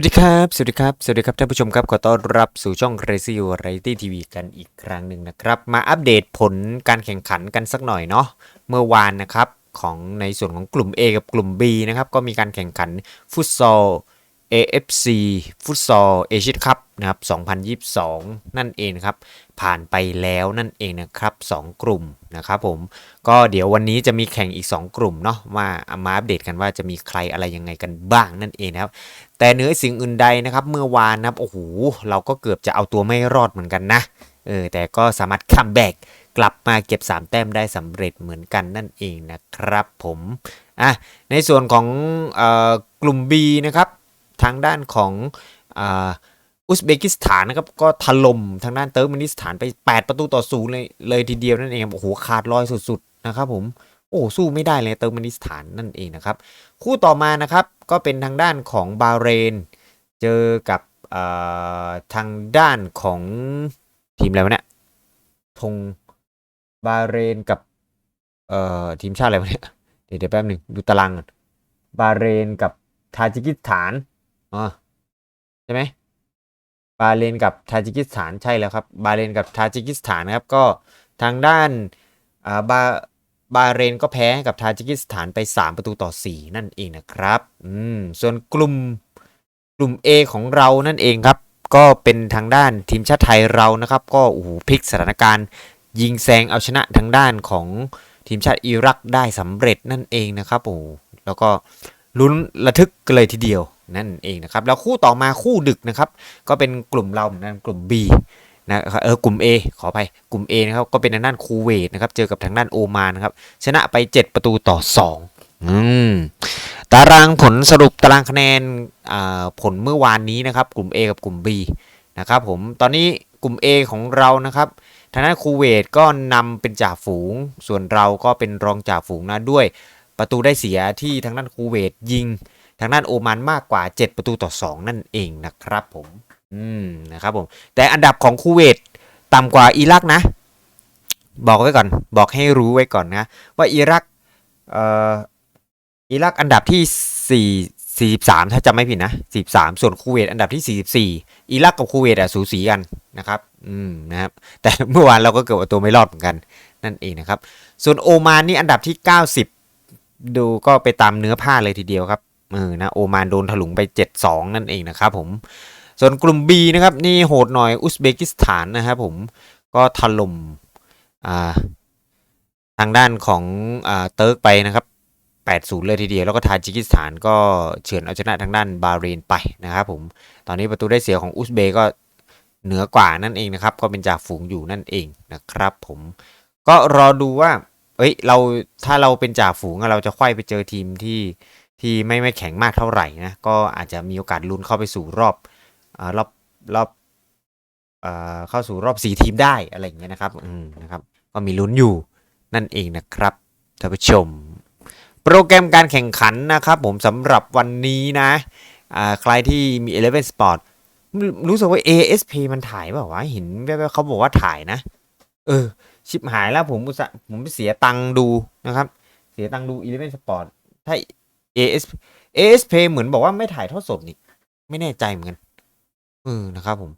วัสดีครับ สวัสดีครับ สวัสดีครับท่านผู้ชมครับ ขอต้อนรับสู่ช่อง Crazy Variety TV กันอีกครั้งหนึ่งนะครับ มาอัปเดตผลการแข่งขันกันสักหน่อยเนาะ เมื่อวานนะครับของในส่วนของกลุ่ม A กับกลุ่ม B นะครับ ก็มีการแข่งขันฟุตซอล AFC ฟุตซอลเอเชียคัพนะครับ 2022 นั่นเองครับ ผ่านไปแล้วนั่นเองนะครับ 2 กลุ่มนะครับผม ก็เดี๋ยววันนี้จะมีแข่งอีก 2 กลุ่มเนาะมามาอัปเดตกันว่าจะมีใครอะไรยังไงกันบ้างนั่นเองนะครับ แต่เนื้อสิ่งอื่นใดนะครับ เมื่อวานนะครับ โอ้โห เราก็เกือบจะเอาตัวไม่รอดเหมือนกันนะ เออ แต่ก็สามารถคัมแบ็กกลับมาเก็บ 3 แต้มได้สำเร็จเหมือนกันนั่นเองนะครับผม อะ ในส่วนของออกลุ่ม B นะครับ ทางด้านของอุซเบกิสถานนะครับก็ถล่มทางด้านเติร์กเมนิสถานไป 8 ประตูต่อศูนย์เลยเลยทีเดียวนั่นเองโอ้โหขาดลอยสุดๆนะครับผมโอ้สู้ไม่ได้เลยเติร์กเมนิสถานนั่นเองนะครับ คู่ต่อมานะครับก็เป็นทางด้านของบาเรน เจอกับทางด้านของทีมอะไรวะเนี่ยธงบาเรนกับเอ่อทีมชาติอะไรวะเนี่ยเดี๋ยวเดี๋ยวแป๊บหนึ่งดูตารางก่อนบาเรนกับทาจิกิสถาน อ๋อใช่ไหมบาเรนกับทาจิกิสถานใช่แล้วครับ บาเรนกับทาจิกิสถานนะครับก็ทางด้านอ่าบาบาเรนก็แพ้กับทาจิกิสถานไป 3 ประตูต่อ 4 นั่นเองนะครับอืมส่วนกลุ่มกลุ่ม A ของเรานั่นเองครับ ก็เป็นทางด้านทีมชาติไทยเรานะครับ ก็โอ้โหพลิกสถานการณ์ ยิงแซงเอาชนะทางด้านของทีมชาติอิรักได้สำเร็จนั่นเองนะครับโอ้โหแล้วก็ลุ้นระทึกกันเลยทีเดียว นั่นเองนะครับแล้วคู่ต่อมาคู่ดึกนะครับก็เป็นกลุ่มเราเหมือนกันกลุ่ม B นะครับเออกลุ่ม A ขอไปกลุ่ม A นะครับก็เป็นทางด้านคูเวตนะครับเจอกับทางด้านโอมานนะครับชนะไป 7 ประตูต่อ 2 อืมตารางผลสรุปตารางคะแนนผลเมื่อวานนี้นะครับ กลุ่ม A กับกลุ่ม B นะครับผมตอนนี้กลุ่ม A ของเรานะครับทางด้านคูเวตก็นำเป็นจ่าฝูง ส่วนเราก็เป็นรองจ่าฝูงนะด้วย ประตูได้เสียที่ทางด้านคูเวตยิง ทางด้านโอมานมากกว่า 7 ประตูต่อ 2 นั่นเองนะครับผม อืมนะครับผม แต่อันดับของคูเวตต่ำกว่าอิรักนะ บอกไว้ก่อน บอกให้รู้ไว้ก่อนนะ ว่าอิรักเอ่ออิรักอันดับที่ 4 43 ถ้าจำไม่ผิดนะ 43 ส่วนคูเวตอันดับที่ 44 อิรักกับคูเวตอะสูสีกันนะครับ อืมนะครับ แต่เมื่อวานเราก็เกือบเอาตัวไม่รอดเหมือนกัน นั่นเองนะครับ ส่วนโอมานนี่อันดับที่ 90 ดูก็ไปตามเนื้อผ้าเลยทีเดียวครับ เออนะโอมานโดนถลุงไป 7-2 นั่นเองนะครับผม ส่วนกลุ่ม B นะครับนี่โหดหน่อยอุซเบกิสถานนะครับผมก็ถล่มอ่าทางด้านของอเติร์กไปนะครับ8-0 เลยทีเดียว แล้วก็ทาจิกิสถานก็เฉือนเอาชนะทางด้านบาเรนไปนะครับผม ตอนนี้ประตูได้เสียของอุซเบก็เหนือกว่านั่นเองนะครับ ก็เป็นจ่าฝูงอยู่นั่นเองนะครับผมก็รอดูว่า เอ้ยเราถ้าเราเป็นจ่าฝูงเราจะไขว้ไปเจอทีมที่ ที่ไม่ไม่แข็งมากเท่าไหร่นะก็อาจจะมีโอกาสลุ้นเข้าไปสู่รอบอรอบรอบอ่าเข้าสู่รอบสี่ทีมได้อะไรอย่างเงี้ยนะครับอืมนะครับก็มีลุ้นอยู่นั่นเองนะครับท่านผู้ชม โปรแกรมการแข่งขันนะครับผมสำหรับวันนี้นะอ่าใครที่มี Eleven Sport รู้สึกว่า ASP มันถ่ายเปล่าวะเห็นแว๊บๆเขาบอกว่าถ่ายนะ เออ ชิบหายแล้วผมผมไปเสียตังค์ดูนะครับ เสียตังค์ดู Eleven Sport ถ้า AS ASP เหมือนบอกว่าไม่ถ่ายทอดสดนี่ ไม่แน่ใจเหมือนกันเออนะครับผม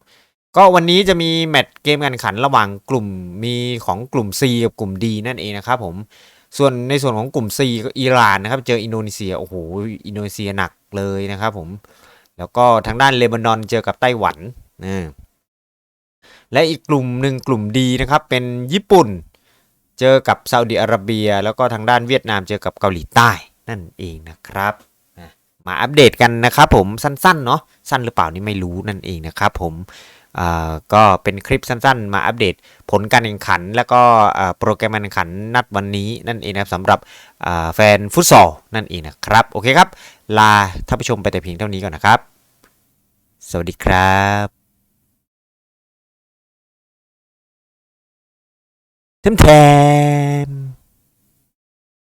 ก็วันนี้จะมีแมตช์เกมการขันระหว่างกลุ่มมีของกลุ่ม C กับกลุ่ม D นั่นเองนะครับผมส่วนในส่วนของกลุ่ม C ก็อิหร่านนะครับเจออินโดนีเซียโอ้โหอินโดนีเซียหนักเลยนะครับผมแล้วก็ทางด้านเลบานอนเจอกับไต้หวันนะและอีกกลุ่มหนึ่งกลุ่ม D นะครับเป็นญี่ปุ่น เจอกับซาอุดิอาระเบีย แล้วก็ทางด้านเวียดนามเจอกับเกาหลีใต้ นั่นเองนะครับมาอัปเดตกันนะครับผมสั้นๆเนาะสั้นหรือเปล่านี่ไม่รู้นั่นเองนะครับผมก็เป็นคลิปสั้นๆ มาอัปเดตผลการแข่งขัน แล้วก็โปรแกรมการแข่งขันนัดวันนี้นั่นเองนะครับสำหรับแฟนฟุตซอลนั่นเองนะครับ โอเคครับ ลาท่านผู้ชมไปแต่เพียงเท่านี้ก่อนนะครับ สวัสดีครับเทมแทม